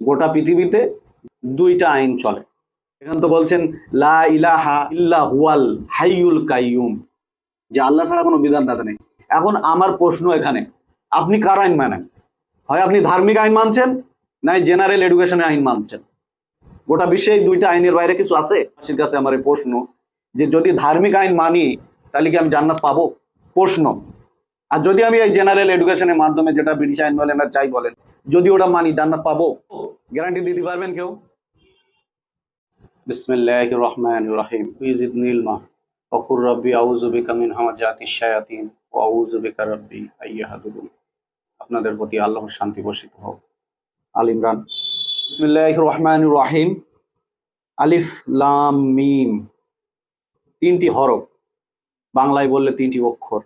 গোটা পৃথিবীতে দুইটা আইন চলে। এখানে তো বলছেন, লা ইলাহা কাইয়ুম। যে আল্লাহ ছাড়া কোনো বিধানদাতা নেই। এখন আমার প্রশ্ন এখানে, আপনি কার আইন মানেন? হয় আপনি ধার্মিক আইন মানছেন, নাই জেনারেল এডুকেশনের আইন মানছেন? গোটা বিশ্বে এই দুইটা আইনের বাইরে কিছু আছে? আমার কাছে আমার এই প্রশ্ন, যে যদি ধার্মিক আইন মানি, তাহলে কি আমি জান্নাত পাবো? প্রশ্ন। আর যদি আমি এই জেনারেল এডুকেশনের মাধ্যমে যেটা ব্রিটিশ আইন বলেন আর যাই বলেন যদি ওটা মানি, জান্নাত পাবো। গ্যারান্টি দিতে পারবেন কেউ? রহমান ইলমা অকুর আইয়াহাদুরুন আপনাদের প্রতি আল্লাহর শান্তি বর্ষিত হোক। আল ইমরান। রহমানির রহিম আলিফ, লাম, মিম। তিনটি হরফ। বাংলায় বললে তিনটি অক্ষর।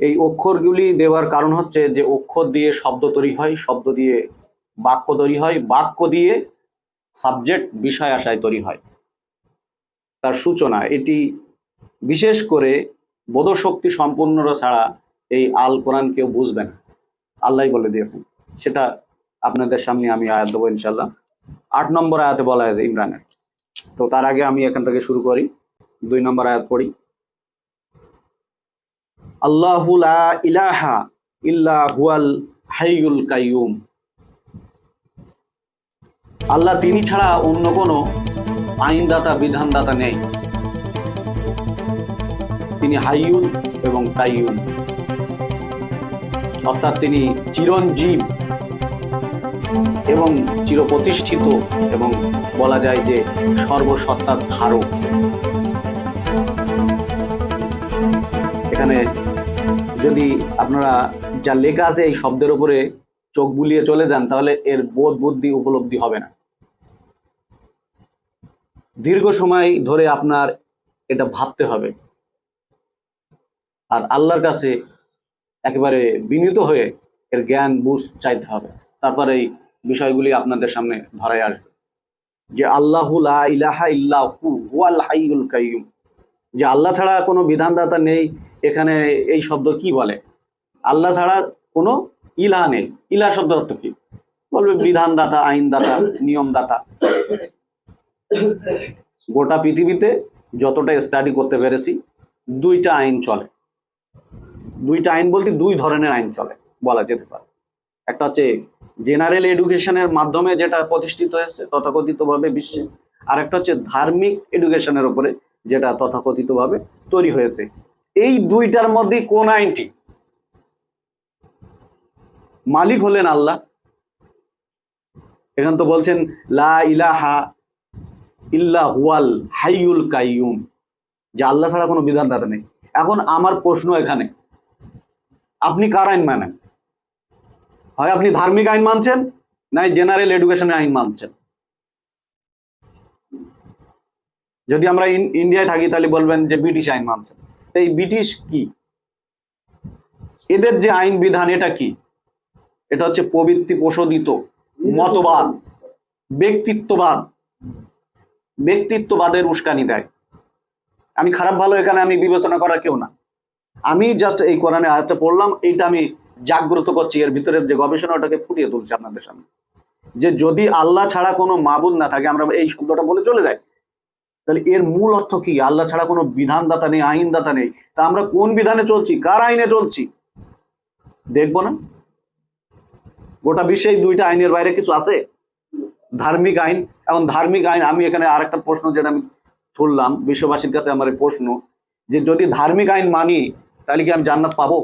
এই অক্ষরগুলি দেওয়ার কারণ হচ্ছে যে অক্ষর দিয়ে শব্দ তৈরি হয়, শব্দ দিয়ে বাক্য তৈরি হয়, বাক্য দিয়ে সাবজেক্ট বিষয় আশায় তৈরি হয়। তার সূচনা, এটি বিশেষ করে বোধশক্তি সম্পূর্ণরা ছাড়া এই আল কোরআন কেউ বুঝবে না। আল্লাহ বলে দিয়েছেন। সেটা আপনাদের সামনে আমি আয়াত দেবো ইনশাল্লাহ আট নম্বর আয়াতে বলা হয়েছে ইমরানের। তো তার আগে আমি এখান থেকে শুরু করি। দুই নম্বর আয়াত পড়ি। কাইয়ুম। আল্লাহ তিনি ছাড়া অন্য কোনো আইনদাতা, বিধানদাতা নেই। তিনি হাইয়ুল এবং কাইয়ুম। অর্থাৎ তিনি চিরঞ্জীব এবং চিরপ্রতিষ্ঠিত এবং বলা যায় যে সর্বসত্তার ধারক। এখানে যদি আপনারা যা লেখা আছে এই শব্দের উপরে চোখ বুলিয়ে চলে যান, তাহলে এর বোধ বুদ্ধি উপলব্ধি হবে না। দীর্ঘ সময় ধরে আপনার এটা ভাবতে হবে। আর আল্লাহর কাছে একেবারে বিনীত হয়ে এর জ্ঞান বুঝ চাইতে হবে। তারপর এই বিষয়গুলি আপনাদের সামনে ধরায় আসবে। যে আল্লাহু ইলাহা ইল্লাহু, হুয়াল হাইয়ুল যে আল্লাহ ছাড়া কোনো বিধানদাতা নেই, এখানে এই শব্দ কি বলে? আল্লাহ ছাড়া কোনো ইলা নেই। ইলা শব্দ অর্থ কি? বলবে বিধানদাতা, আইনদাতা, নিয়মদাতা। গোটা পৃথিবীতে যতটা স্টাডি করতে পেরেছি, দুইটা আইন চলে। দুইটা আইন বলতে দুই ধরনের আইন চলে, বলা যেতে পারে। একটা হচ্ছে জেনারেল এডুকেশনের মাধ্যমে যেটা প্রতিষ্ঠিত হয়েছে, তথাকথিতভাবে বিশ্বে। আর একটা হচ্ছে ধার্মিক এডুকেশনের উপরে যেটা তথাকথিতভাবে তৈরি হয়েছে। এই দুইটার মধ্যে কোন আইনটি? মালিক হলেন আল্লাহ। এখান তো বলছেন, লা ইলাহা ইল্লা হুয়াল হাইয়ুল কাইয়ুম। যে আল্লাহ ছাড়া কোনো বিধান বিধানদাতা নেই। এখন আমার প্রশ্ন এখানে, আপনি কার আইন মানেন? হয় আপনি ধার্মিক আইন মানছেন, নাই জেনারেল এডুকেশনের আইন মানছেন? যদি আমরা ইন- ইন্ডিয়ায় থাকি, তাহলে বলবেন যে ব্রিটিশ আইন মানছেন তো এই ব্রিটিশ কি? এদের যে আইন বিধান, এটা কি? এটা হচ্ছে প্রবৃত্তি প্রশোদিত মতবাদ, ব্যক্তিত্ববাদ। ব্যক্তিত্ববাদের উস্কানি দেয়। আমি খারাপ ভালো এখানে আমি বিবেচনা করার কেউ না। আমি জাস্ট এই কোরআনে আয়াতটা পড়লাম, এইটা আমি জাগ্রত করছি। এর ভিতরে যে গবেষণা ওটাকে ফুটিয়ে তুলছি আপনাদের সামনে। যে যদি আল্লাহ ছাড়া কোনো মাবুদ না থাকে, আমরা এই শব্দটা বলে চলে যাই। তাহলে এর মূল অর্থ কি? আল্লাহ ছাড়া কোনো বিধানদাতা নেই, আইনদাতা নেই। তা আমরা কোন বিধানে চলছি? কার আইনে চলছি? দেখব না? গোটা বিশ্বে দুইটা আইনের বাইরে কিছু আছে? ধার্মিক আইন। এবং ধার্মিক আইন, আমি এখানে আরেকটা প্রশ্ন যেটা আমি শুনলাম বিশ্ববাসীর কাছে আমার প্রশ্ন যে যদি ধার্মিক আইন মানি, তাহলে কি আমি জান্নাত পাবো?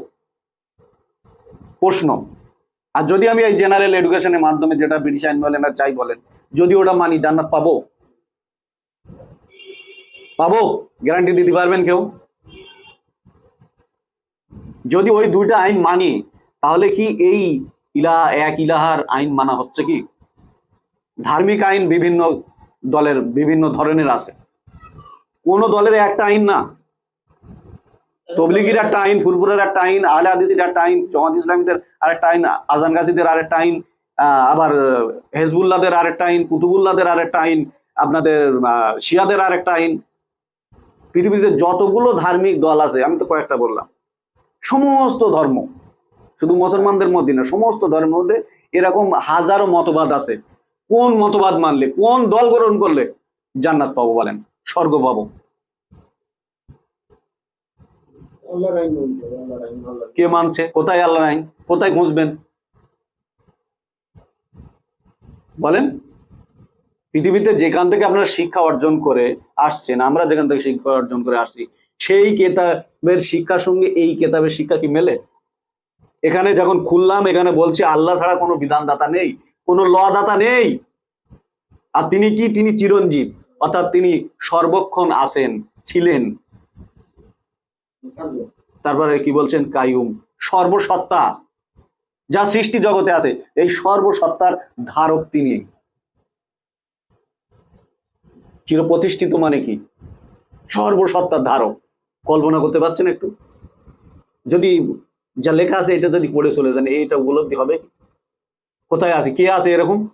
প্রশ্ন। আর যদি আমি এই জেনারেল এডুকেশনের মাধ্যমে যেটা ব্রিটিশ আইন বলেন আর যাই বলেন, যদি ওটা মানি, জান্নাত পাবো? পাবো? গ্যারান্টি দিতে পারবেন কেউ? যদি ওই দুইটা আইন মানি তাহলে কি এই ইলা এক ইলাহার আইন মানা হচ্ছে কি? ধার্মিক আইন বিভিন্ন দলের বিভিন্ন ধরনের আছে। কোন দলের একটা আইন না। তবলিগির একটা আইন ফুরপুরের একটা আইন আহলে আদিসির একটা আইন জমাত ইসলামীদের আরেকটা আইন আজান গাছিদের আরেকটা আইন আবার আহ, হেজবুল্লাদের আরেকটা আইন কুতুবুল্লাদের আরেকটা আইন আপনাদের শিয়াদের আরেকটা আইন পৃথিবীতে যতগুলো ধার্মিক দল আছে আমি তো কয়েকটা বললাম। সমস্ত ধর্ম শুধু মুসলমানদের মধ্যে না সমস্ত ধর্মের মধ্যে এরকম হাজারো মতবাদ আছে। কোন মতবাদ মানলে কোন দল গ্রহণ করলে জান্নাত পাবো বলেন? স্বর্গ পাবো। কে মানছে? কোথায় আল্লাহ আইন? কোথায় খুঁজবেন? বলেন। পৃথিবীতে যেখান থেকে আপনারা শিক্ষা অর্জন করে আসছেন, আমরা যেখান থেকে শিক্ষা অর্জন করে আসছি, সেই কেতাবের শিক্ষার সঙ্গে এই কেতাবের শিক্ষা কি মেলে? এখানে যখন খুললাম, এখানে বলছি, আল্লাহ ছাড়া কোনো বিধানদাতা নেই, কোনো ল দাতা নেই। আর তিনি কি? তিনি চিরঞ্জীব, অর্থাৎ তিনি সর্বক্ষণ আছেন, ছিলেন। তারপরে কি বলছেন? কায়ুম, সর্বসত্তা, যা সৃষ্টি জগতে আছে, এই সর্বসত্তার ধারক তিনি। চিরপ্রতিষ্ঠিত মানে কি? সর্বসত্তার ধারক। কল্পনা করতে পারছেন একটু? যদি যা লেখা আছে এটা যদি পড়ে চলে যান, এইটা উপলব্ধি হবে কোথায় আছে? কে আছে এরকম?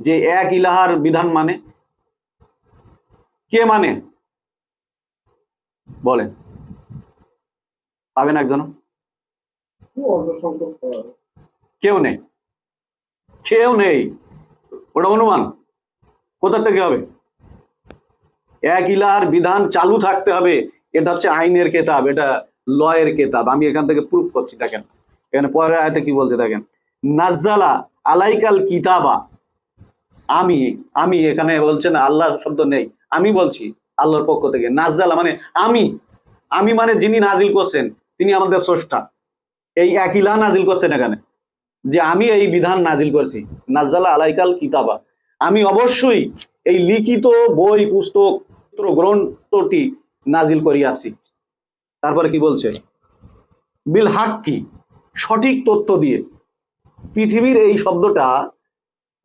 যে এক ইলাহার বিধান মানে? কে মানে? বলেন। পাবেন একজন। কেউ নেই। কেউ নেই। ওটা অনুমান। কোথা থেকে হবে? এক ইলাহার বিধান চালু থাকতে হবে। এটা হচ্ছে আইনের কেতাব, এটা লয়ের কেতাব। আমি এখান থেকে প্রুফ করছি, দেখেন। এখানে পরের আয়তে কি বলছে, দেখেন। নাজ্জালা আলাইকাল কিতাবা। আমি আমি এখানে বলছেন আল্লাহ শব্দ নেই। আমি বলছি আল্লাহর পক্ষ থেকে। নাজ্জালা মানে আমি। আমি মানে যিনি নাজিল করছেন, তিনি আমাদের স্রষ্টা। এই একইলা নাজিল করছেন এখানে। যে আমি এই বিধান নাজিল করছি। নাজ্জালা আলাইকাল কিতাবা। আমি অবশ্যই এই লিখিত বই, পুস্তক পত্র, গ্রন্থটি নাজিল করিয়াছি তারপরে কি বলছে? বিল হাক কি? সঠিক তথ্য দিয়ে। পৃথিবীর এই শব্দটা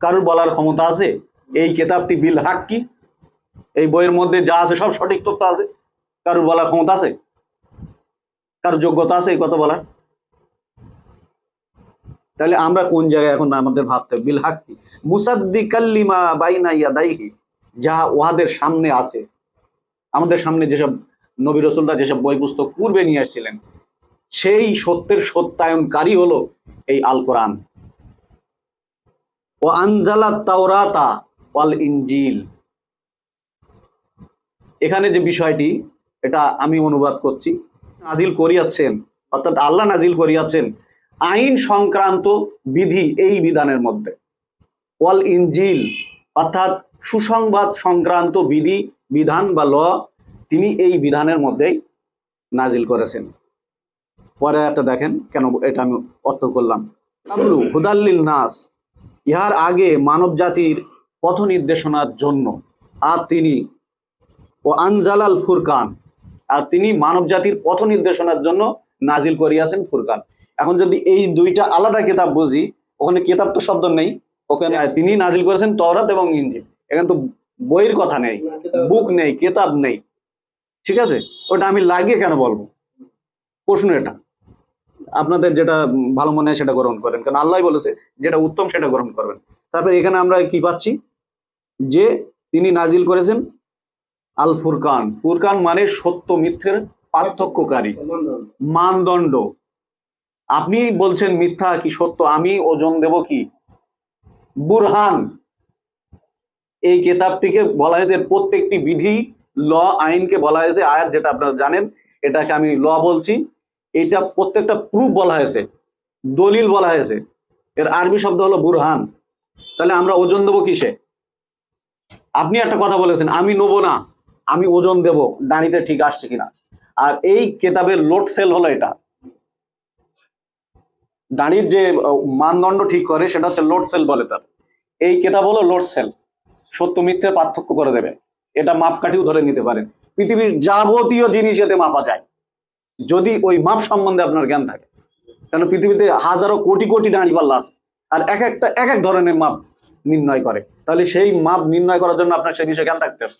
কারোর বলার ক্ষমতা আছে? এই কেতাবটি বিল হাক কি? এই বইয়ের মধ্যে যা আছে সব সঠিক তথ্য আছে। কারোর বলার ক্ষমতা আছে? কারোর যোগ্যতা আছে এই কথা বলার? তাহলে আমরা কোন জায়গায় এখন আমাদের ভাবতে? বিল হাক্কি মুসাদ্দিকাল্লিমা বাইনা ইয়াদাইহি যা ওহাদের সামনে আছে। আমাদের সামনে যেসব নবী রসুলরা যেসব বই পুস্তক পূর্বে নিয়ে আসছিলেন, সেই সত্যের সত্যায়নকারী হলো এই আল কোরআন ও আনজালা তাওরাতা ওয়াল ইনজিল। এখানে যে বিষয়টি, এটা আমি অনুবাদ করছি, নাজিল করিয়াছেন, অর্থাৎ আল্লাহ নাজিল করিয়াছেন আইন সংক্রান্ত বিধি এই বিধানের মধ্যে। ওয়াল ইঞ্জিল অর্থাৎ সুসংবাদ সংক্রান্ত বিধি বিধান বা ল তিনি এই বিধানের মধ্যেই নাজিল করেছেন। পরে একটা দেখেন, কেন এটা আমি অর্থ করলাম। হুদাল্লিল নাস, ইহার আগে মানব জাতির পথ নির্দেশনার জন্য আর তিনি ও আনজালাল ফুরকান, আর তিনি মানব জাতির পথ নির্দেশনার জন্য নাজিল করিয়াছেন ফুরকান। এখন যদি এই দুইটা আলাদা কিতাব বুঝি, ওখানে কিতাব তো শব্দ নেই, ওখানে তিনি নাজিল করেছেন তওরাত এবং ইনজিল। এখানে তো বইয়ের কথা নেই বুক নেই, কেতাব নেই। ঠিক আছে? ওটা আমি লাগিয়ে কেন বলব? প্রশ্ন এটা। আপনাদের যেটা ভালো মনে হয় সেটা গ্রহণ করেন। কারণ আল্লাহ বলেছে, যেটা উত্তম সেটা গ্রহণ করবেন। তারপরে এখানে আমরা কি পাচ্ছি? যে তিনি নাজিল করেছেন আল ফুরকান ফুরকান মানে সত্য মিথ্যের পার্থক্যকারী। মানদণ্ড। আপনি বলছেন মিথ্যা কি সত্য? আমি ওজন দেব কি? বুরহান। এই কেতাবটিকে বলা হয়েছে প্রত্যেকটি বিধি, ল, আইনকে বলা হয়েছে, আয়াত যেটা আপনারা জানেন, এটাকে আমি ল বলছি। এটা প্রত্যেকটা প্রুফ বলা হয়েছে, দলিল বলা হয়েছে। এর আরবি শব্দ হলো বুরহান। তাহলে আমরা ওজন দেবো কিসে? আপনি একটা কথা বলেছেন, আমি নেব না, আমি ওজন দেব, দাঁড়িতে ঠিক আসছে কিনা। আর এই কেতাবের লোড সেল হলো এটা। দাঁড়ির যে মানদণ্ড ঠিক করে, সেটা হচ্ছে লোড সেল বলে তার। এই কেতাব হলো লোড সেল। সত্য মিথ্যে পার্থক্য করে দেবে। এটা মাপকাঠিও ধরে নিতে পারেন পৃথিবীর যাবতীয় জিনিস এতে মাপা যায়। যদি ওই মাপ সম্বন্ধে আপনার জ্ঞান থাকে। কেন পৃথিবীতে হাজারো কোটি কোটি দাঁড়ি পাল্লা আছে। আর এক একটা, এক এক ধরনের মাপ নির্ণয় করে। তাহলে সেই মাপ নির্ণয় করার জন্য আপনার সেই বিষয়ে জ্ঞান থাকতে হবে।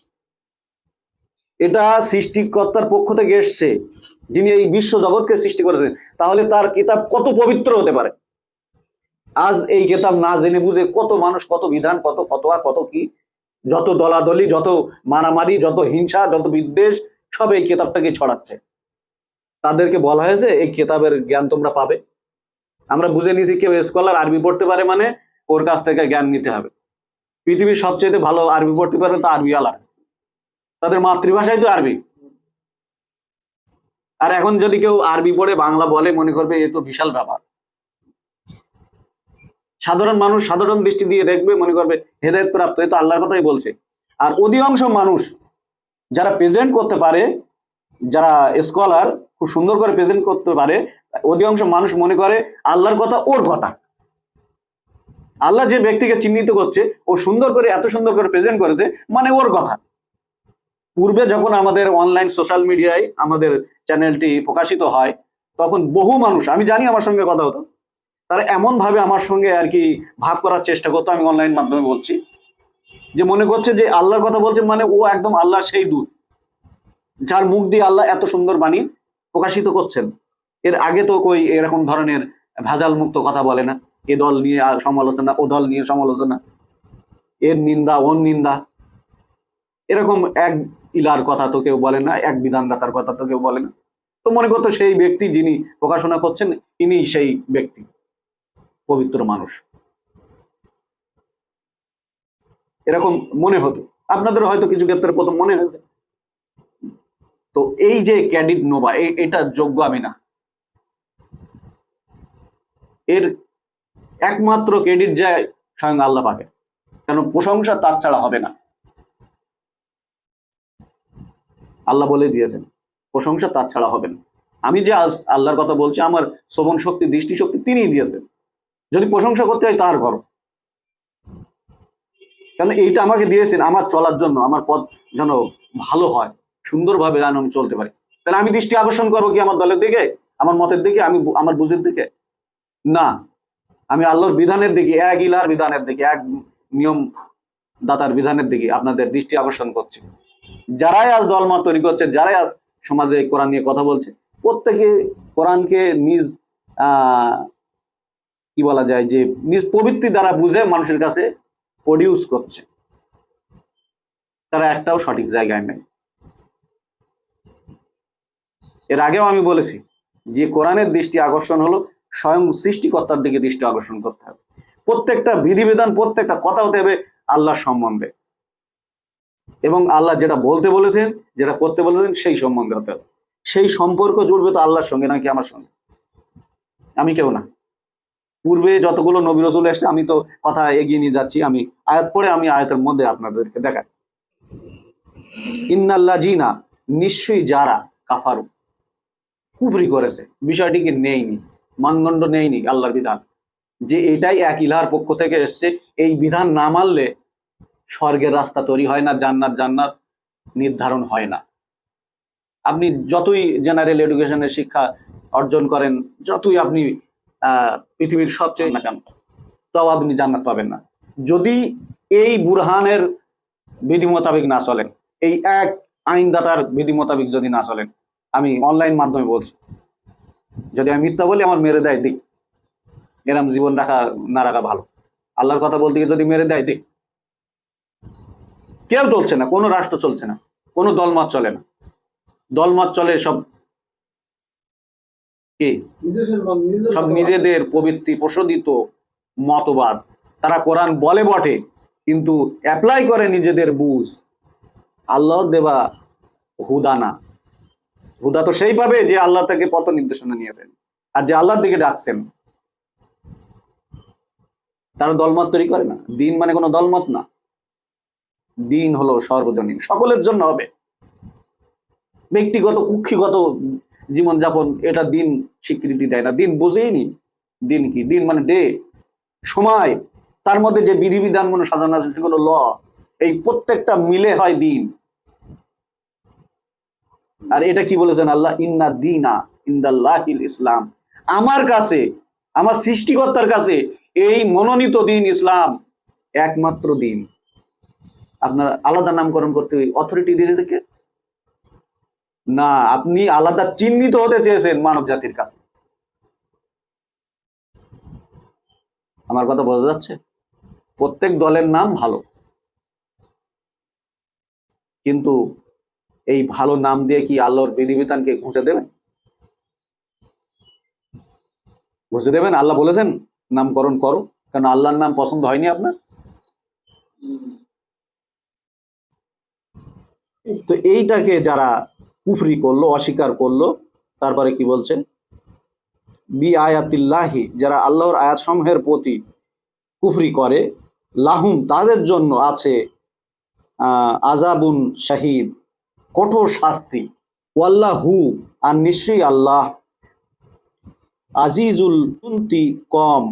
এটা সৃষ্টিকর্তার পক্ষ থেকে এসছে, যিনি এই বিশ্ব জগৎকে সৃষ্টি করেছেন। তাহলে তার কিতাব কত পবিত্র হতে পারে? আজ এই কিতাব না জেনে বুঝে কত মানুষ কত বিধান, কত ফতোয়া, কত কি যত দলাদলি, যত মারামারি, যত হিংসা, যত বিদ্বেষ, সব এই কিতাবটাকে ছড়াচ্ছে। তাদেরকে বলা হয়েছে, এই কিতাবের জ্ঞান তোমরা পাবে। আমরা বুঝে নিয়েছি কেউ স্কলার আরবি পড়তে পারে মানে ওর কাছ থেকে জ্ঞান নিতে হবে। পৃথিবীর সবচেয়ে ভালো আরবি পড়তে পারে তো আরবি আলা তাদের মাতৃভাষাই তো আরবি। আর এখন যদি কেউ আরবি পড়ে, বাংলা বলে, মনে করবে এ তো বিশাল ব্যাপার। সাধারণ মানুষ সাধারণ দৃষ্টি দিয়ে দেখবে, মনে করবে, হেদায়ত প্রাপ্ত, এ তো আল্লাহর কথাই বলছে। আর অধিকাংশ মানুষ যারা প্রেজেন্ট করতে পারে, যারা স্কলার খুব সুন্দর করে প্রেজেন্ট করতে পারে, অধিকাংশ মানুষ মনে করে আল্লাহর কথা ওর কথা। আল্লাহ যে ব্যক্তিকে চিহ্নিত করছে, ও সুন্দর করে, এত সুন্দর করে প্রেজেন্ট করেছে মানে ওর কথা। পূর্বে যখন আমাদের অনলাইন সোশ্যাল মিডিয়ায় আমাদের চ্যানেলটি প্রকাশিত হয়, তখন বহু মানুষ, আমি জানি আমার সঙ্গে কথা হতো তারা এমন ভাবে আমার সঙ্গে আর কি ভাব করার চেষ্টা করতো, আমি অনলাইন মাধ্যমে বলছি। যে মনে করছে যে আল্লাহর কথা বলছে মানে ও একদম আল্লাহ সেই দূত, যার মুখ দিয়ে আল্লাহ এত সুন্দর বাণী প্রকাশিত করছেন। এর আগে তো কই এরকম ধরনের ভেজাল মুক্ত কথা বলে না, এ দল নিয়ে সমালোচনা, ও দল নিয়ে সমালোচনা, এর নিন্দা, ওর নিন্দা। এরকম এক ইলার কথা তো কেউ বলে না, এক বিধানদাতার কথা তো কেউ বলে না। তো মনে করতো সেই ব্যক্তি যিনি প্রকাশনা করছেন ইনি সেই ব্যক্তি। পবিত্র মানুষ। এরকম মনে হতো। আপনাদের হয়তো কিছু ক্ষেত্রে প্রথম মনে হয়েছে। তো এই যে ক্যাডিট নোভা এটা যোগ্য আমি না। এর একমাত্র ক্রেডিট যায় স্বয়ং আল্লাহ পাকে। কেন প্রশংসা তার ছাড়া হবে না। আল্লাহ বলে দিয়েছেন, প্রশংসা তার ছাড়া হবে না। আমি যে আজ আল্লাহর কথা বলছি, আমার শ্রবণ শক্তি দৃষ্টি শক্তি তিনিই দিয়েছেন। যদি প্রশংসা করতে হয় তার করো কেন এইটা আমাকে দিয়েছেন আমার চলার জন্য, আমার পথ যেন ভালো হয়, সুন্দরভাবে যেন আমি চলতে পারি। তাহলে আমি দৃষ্টি আকর্ষণ করব কি আমার দলের দিকে, আমার মতের দিকে, আমি আমার বুঝের দিকে? না। আমি আল্লাহর বিধানের দিকে, এক ইলার বিধানের দিকে, এক নিয়ম দাতার বিধানের দিকে আপনাদের দৃষ্টি আকর্ষণ করছে। যারাই আজ দলমত তৈরি করছে, যারাই আজ সমাজে কোরআন নিয়ে কথা বলছে, প্রত্যেকে কোরআনকে নিজ কি বলা যায় যে নিজ প্রবৃত্তি দ্বারা বুঝে মানুষের কাছে প্রডিউস করছে। তারা একটাও সঠিক জায়গায় নেই। এর আগেও আমি বলেছি যে কোরআনের দৃষ্টি আকর্ষণ হলো স্বয়ং সৃষ্টিকর্তার দিকে দৃষ্টি আকর্ষণ করতে হবে। প্রত্যেকটা বিধিবিধান, প্রত্যেকটা কথা হতে হবে আল্লাহর সম্বন্ধে। এবং আল্লাহ যেটা বলতে বলেছেন, যেটা করতে বলেছেন, সেই সম্বন্ধে হতে হবে। সেই সম্পর্ক জুড়বে তো আল্লাহর সঙ্গে, নাকি আমার সঙ্গে? আমি কেউ না। পূর্বে যতগুলো নবী রসুল এসছে আমি তো কথা এগিয়ে নিয়ে যাচ্ছি, আমি আয়াত পড়ে আমি আয়াতের মধ্যে আপনাদেরকে দেখাই। ইন্নাল্লাহ জিনা, নিশ্চয়ই যারা কাফারু, কুফরি করেছে, বিষয়টি কি নেইনি, মানদণ্ড নেইনি আল্লাহর বিধান। যে এটাই এক ইলার পক্ষ থেকে এসছে, এই বিধান না মানলে স্বর্গের রাস্তা তৈরি হয় না, জান্নাত জান্নাত নির্ধারণ হয় না। আপনি যতই জেনারেল এডুকেশনের শিক্ষা অর্জন করেন, যতই আপনি পৃথিবীর সবচেয়ে না কেন তাও আপনি জান্নাত পাবেন না। যদি এই বুরহানের বিধি মোতাবেক না চলেন এই এক আইনদাতার বিধি মোতাবেক যদি না চলেন আমি অনলাইন মাধ্যমে বলছি, যদি আমি মিথ্যা বলি, আমার মেরে দেয় দিক। এরম জীবন রাখা, না রাখা ভালো। আল্লাহর কথা বলতে গিয়ে যদি মেরে দেয় দিক। কেউ চলছে না, কোনো রাষ্ট্র চলছে না, কোনো দলমত চলে না। দলমত চলে সব কি? সব নিজেদের প্রবৃত্তি প্রশোদিত মতবাদ। তারা কোরআন বলে বটে, কিন্তু অ্যাপ্লাই করে নিজেদের বুঝ। আল্লাহ দেবা হুদা না হুদা তো সেই পাবে যে আল্লাহ থেকে পথ নির্দেশনা নিয়েছেন, আর যে আল্লাহর দিকে ডাকছেন। তারা দলমত তৈরি করে না। দিন মানে কোনো দলমত না। দিন হলো সর্বজনীন। সকলের জন্য হবে। ব্যক্তিগত, কুক্ষিগত জীবনযাপন এটা দিন স্বীকৃতি দেয় না। দিন বোঝেই নি। দিন কি? দিন মানে ডে। সময়। তার মধ্যে যে বিধিবিধানগুলো সাজানো আছে সেগুলো ল। এই প্রত্যেকটা মিলে হয় দিন। আর এটা কি বলেছেন আল্লাহ? ইন্না দিনা ইন্দাল্লাহিল ইসলাম। আমার কাছে, আমার সৃষ্টিকর্তার কাছে এই মনোনীত দিন ইসলাম একমাত্র দিন। আপনার আলাদা নামকরণ করতে অথরিটি দিয়েছে কে? না, আপনি আলাদা চিহ্নিত হতে চেয়েছেন মানব জাতির কাছে। আমার কথা বোঝা যাচ্ছে? প্রত্যেক দলের নাম ভালো। কিন্তু এই ভালো নাম দিয়ে কি আল্লাহর বিধিবিধানকে ঘুষে দেবেন? বুঝতে দেবেন? আল্লাহ বলেছেন, নামকরণ করো। কারণ আল্লাহর নাম পছন্দ হয়নি আপনার? তো এইটাকে যারা কুফরি করল, অস্বীকার করল। তারপরে কি বলছে? বি আয়াতিল্লাহি যারা আল্লাহর আয়াত সমূহের প্রতি কুফরি করে, লাহুম তাদের জন্য আছে আজাবুন শাহিদ, কঠোর শাস্তি। ওয়াল্লাহু, আর নিশ্চয়ই আল্লাহ। আজিজুল কুন্তি কম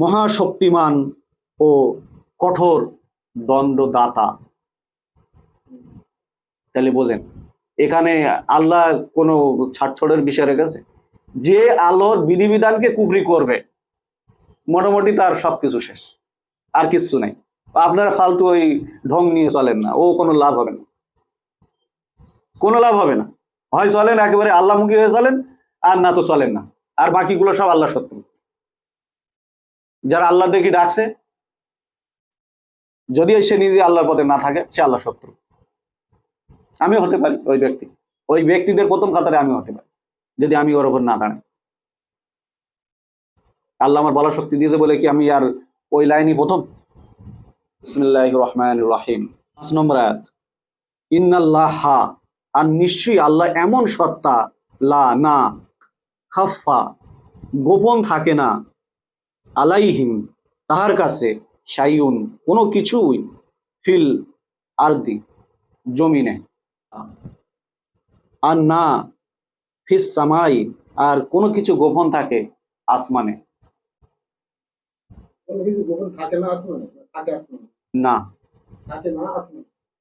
মহাশক্তিমান ও কঠোর দণ্ডদাতা। তাহলে বোঝেন। এখানে আল্লাহ কোনো ছাড়ছড়ের বিষয় রেখেছে। যে আল্লাহর বিধিবিধানকে কুকরি করবে, মোটামুটি তার সবকিছু শেষ, আর কিচ্ছু নাই। আপনারা ফালতু ওই ঢং নিয়ে চলেন না, ও কোনো লাভ হবে না। কোনো লাভ হবে না। হয় চলেন, একেবারে আল্লাহমুখী হয়ে চলেন, আর না তো চলেন না। আর বাকিগুলো সব আল্লাহ শত্রু যারা আল্লাহ দেখি ডাকছে, যদি সে নিজে আল্লাহর পথে না থাকে, সে আল্লাহ শত্রু আমিও হতে পারি ওই ব্যক্তি। ওই ব্যক্তিদের প্রথম কাতারে আমিও হতে পারি, যদি আমি ওর ওপর না দাঁড়াই। আল্লাহ আমার বলার শক্তি দিয়েছে বলে কি আমি আর ওই লাইনই প্রথম? রহমান রাহিম। পাঁচ নম্বর আয়াত, ইন্নাল্লাহ, আর নিশ্চয়ই আল্লাহ এমন সত্তা, লা, না খাফা গোপন থাকে না, আলাইহিম, তাহার কাছে সাইউন কোনো কিছুই ফিল আরদি জমিনে আর না ফিস সামাই আর কোনো কিছু গোপন থাকে আসমানে। না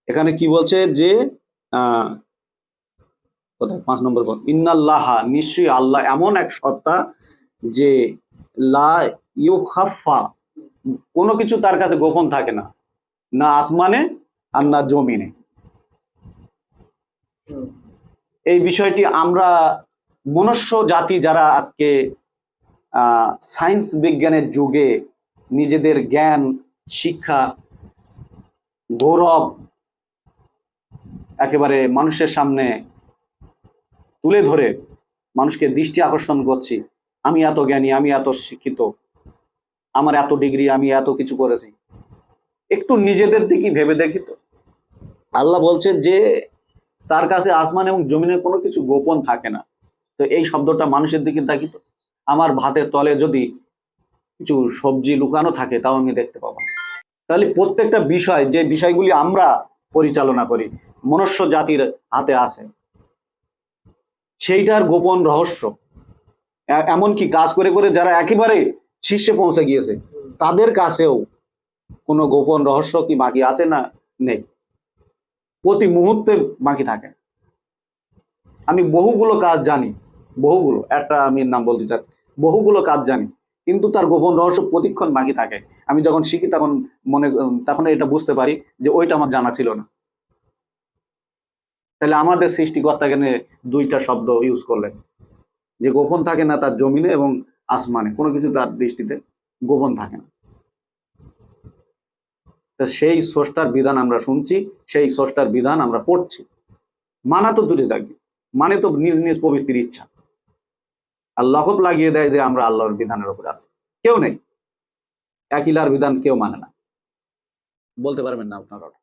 এখানে কি বলছে যে কোথায়? পাঁচ নম্বর পদ ইন্নাল্লাহা নিশ্চয়ই আল্লাহ এমন এক সত্তা যে লা ইউখাফা কোনো কিছু তার কাছে গোপন থাকে না। না আসমানে আর না জমিনে। এই বিষয়টি আমরা মনুষ্য জাতি যারা আজকে সায়েন্স বিজ্ঞানের যুগে নিজেদের জ্ঞান, শিক্ষা, গৌরব একেবারে মানুষের সামনে তুলে ধরে মানুষকে দৃষ্টি আকর্ষণ করছি। আমি এত জ্ঞানী, আমি এত শিক্ষিত, আমার এত ডিগ্রি, আমি এত কিছু করেছি। একটু নিজেদের দিকে ভেবে দেখি তো। আল্লাহ বলছে যে তার কাছে আসমান এবং জমিনের কোনো কিছু গোপন থাকে না। তো এই শব্দটা মানুষের দিকে দেখি তো আমার ভাতের তলে যদি কিছু সবজি লুকানো থাকে, তাও আমি দেখতে পাবো তাহলে প্রত্যেকটা বিষয়, যে বিষয়গুলি আমরা পরিচালনা করি, মনুষ্য জাতির হাতে আছে সেইটার গোপন রহস্য। এমনকি কাজ করে করে যারা একেবারে শীর্ষে পৌঁছে গিয়েছে, তাদের কাছেও কোনো গোপন রহস্য কি বাকি আছে না নেই? প্রতি মুহূর্তে বাকি থাকে। আমি বহুগুলো কাজ জানি, বহুগুলো, একটা আমি নাম বলতে চাচ্ছি, বহুগুলো কাজ জানি, কিন্তু তার গোপন রহস্য প্রতিক্ষণ বাকি থাকে। আমি যখন শিখি তখন মনে, তখন এটা বুঝতে পারি যে ওইটা আমার জানা ছিল না। তাহলে আমাদের সৃষ্টিকর্তা এখানে দুইটা শব্দ ইউজ করলেন। যে গোপন থাকে না তার জমিনে এবং আসমানে, কোনো কিছু তার দৃষ্টিতে গোপন থাকে না। তা সেই স্রষ্টার বিধান আমরা শুনছি, সেই স্রষ্টার বিধান আমরা পড়ছি। মানা তো দূরে থাকবে মানে তো নিজ নিজ প্রবৃত্তির ইচ্ছা। আর লকব লাগিয়ে দেয় যে আমরা আল্লাহর বিধানের উপর আছি। কেউ নেই। একিলার বিধান কেউ মানে না। বলতে পারবেন না আপনারা